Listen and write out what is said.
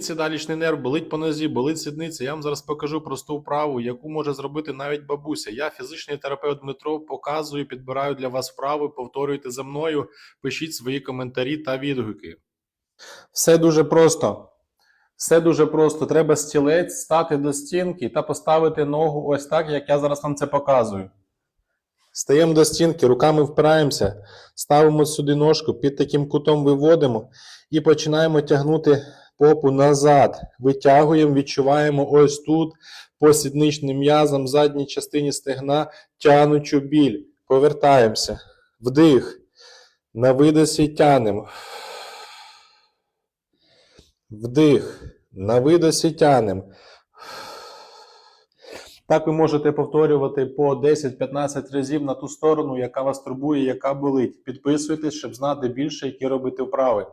Сідалічний нерв, болить по нозі, болить сідниця. Я вам зараз покажу просту вправу, яку може зробити навіть бабуся. Я фізичний терапевт Дмитро, показую, підбираю для вас вправи, повторюйте за мною, пишіть свої коментарі та відгуки. Все дуже просто. Все дуже просто. Треба стілець стати до стінки та поставити ногу ось так, як я зараз вам це показую. Стаємо до стінки, руками впираємося, ставимо сюди ножку, під таким кутом виводимо і починаємо тягнути попу назад. Витягуємо, відчуваємо ось тут по сідничним м'язам, задній частині стегна, тянучу біль. Повертаємося. Вдих. На видосі тянемо. Вдих. На видосі тянемо. Так ви можете повторювати по 10-15 разів на ту сторону, яка вас турбує, яка болить. Підписуйтесь, щоб знати більше, які робити вправи.